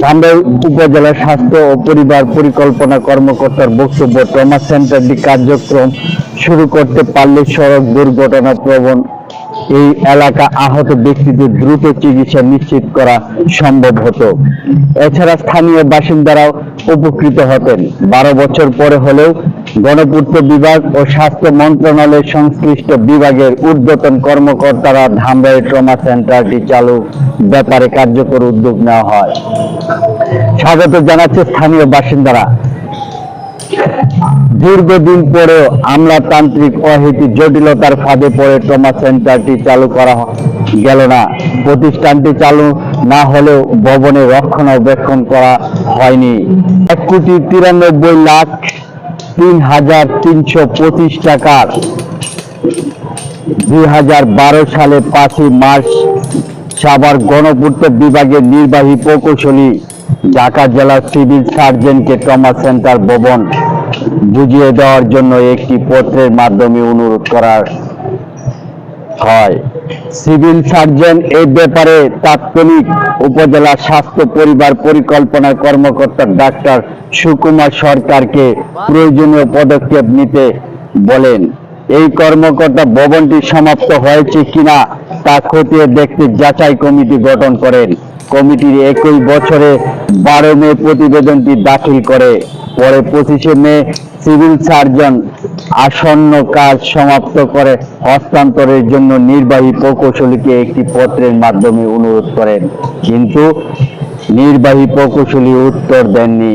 ধামরাই উপজেলা স্বাস্থ্য ও পরিবার পরিকল্পনা কর্মকর্তার বক্তব্য, ট্রমা সেন্টারটি কার্যক্রম শুরু করতে পারলে সড়ক দুর্ঘটনা প্রবণ। এই এলাকা আহত ব্যক্তিদের দ্রুত চিকিৎসা নিশ্চিত করা সম্ভব হতো। এছাড়া স্থানীয় বাসিন্দারাও উপকৃত হতেন। বারো বছর পরে হলেও গণপূর্ত বিভাগ ও স্বাস্থ্য মন্ত্রণালয়ের সংশ্লিষ্ট বিভাগের ঊর্ধ্বতন কর্মকর্তারা ধামরাই ট্রমা সেন্টারটি চালু ব্যাপারে কার্যকর উদ্যোগ নেওয়া হয়। স্বাগত জানাচ্ছে স্থানীয় বাসিন্দারা। দীর্ঘদিন পরেও আমলাতান্ত্রিক অহেতু জটিলতার ফাঁদে পড়ে ট্রমা সেন্টারটি চালু করা গেল না। প্রতিষ্ঠানটি চালু না হলেও ভবনে রক্ষণাবেক্ষণ করা হয়নি। এক কোটি তিরানব্বই লাখ তিন হাজার তিনশো পঁচিশ টাকার। দুই হাজার বারো সালে পাঁচই মার্চ সাভার গণপূর্ত বিভাগের নির্বাহী প্রকৌশলী ঢাকা জেলা সিভিল সার্জনকে ট্রমা সেন্টার ভবন বুঝিয়ে দেওয়ার জন্য একটি পত্রের মাধ্যমে অনুরোধ করার হয়। সিভিল সার্জন এই ব্যাপারে তাৎক্ষণিক উপজেলা স্বাস্থ্য পরিবার পরিকল্পনা কর্মকর্তা ডাক্তার সুকুমার সরকারকে প্রয়োজনীয় পদক্ষেপ নিতে বলেন। এই কর্মকর্তা ভবনটি সমাপ্ত হয়েছে কিনা তা খতিয়ে দেখতে যাচাই কমিটি গঠন করেন। কমিটির একই বছরে বারো মে প্রতিবেদনটি দাখিল করে। পরে পঁচিশে মে সিভিল সার্জন আসন্ন কাজ সমাপ্ত করে হস্তান্তরের জন্য নির্বাহী প্রকৌশলীকে একটি পত্রের মাধ্যমে অনুরোধ করেন, কিন্তু নির্বাহী প্রকৌশলী উত্তর দেননি।